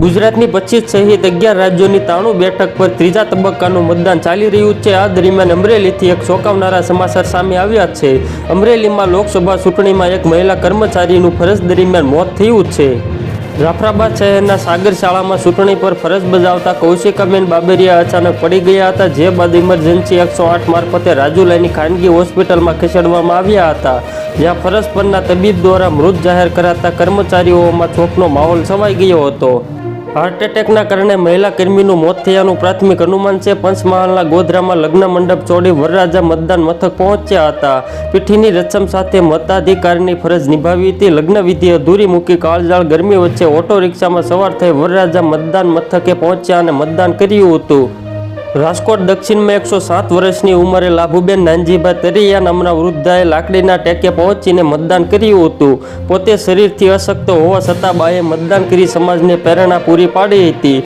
ગુજરાતની પચીસ સહિત અગિયાર રાજ્યોની તાણું બેઠક પર ત્રીજા તબક્કાનું મતદાન ચાલી રહ્યું છે. આ દરમિયાન અમરેલીથી એક ચોંકાવનારા સમાચાર સામે આવ્યા છે. અમરેલીમાં લોકસભા ચૂંટણીમાં એક મહિલા કર્મચારીનું ફરજ દરમિયાન મોત થયું છે. જાફરાબાદ શહેરના સાગર શાળામાં ચૂંટણી પર ફરજ બજાવતા કૌશિકાબેન બાબરિયા અચાનક પડી ગયા હતા, જે બાદ ઇમરજન્સી એકસો આઠ મારફતે રાજુલાની ખાનગી હોસ્પિટલમાં ખસેડવામાં આવ્યા હતા. જ્યાં ફરજ પરના તબીબ દ્વારા મૃત જાહેર કરાતા કર્મચારીઓમાં શોકનો માહોલ છવાઈ ગયો હતો. હાર્ટ એટેકના કારણે મહિલા કર્મીનું મોત થયાનું પ્રાથમિક અનુમાન છે. પંચમહાલના ગોધરામાં લગ્ન મંડપ છોડી વરરાજા મતદાન મથક પહોંચ્યા હતા. પીઠીની રચમ સાથે મતાધિકારની ફરજ નિભાવી હતી. લગ્ન વિધિ અધૂરી મૂકી કાળજાળ ગરમી વચ્ચે ઓટો રિક્ષામાં સવાર થઈ વરરાજા મતદાન મથકે પહોંચ્યા અને મતદાન કર્યું હતું. રાજકોટ દક્ષિણમાં એકસો સાત વર્ષની ઉંમરે લાભુબેન નાનજીભાઈ તરિયા નામના વૃદ્ધાએ લાકડીના ટેકે પહોંચીને મતદાન કર્યું હતું. પોતે શરીરથી અશક્ત હોવા છતાં બાએ મતદાન કરી સમાજને પ્રેરણા પૂરી પાડી હતી.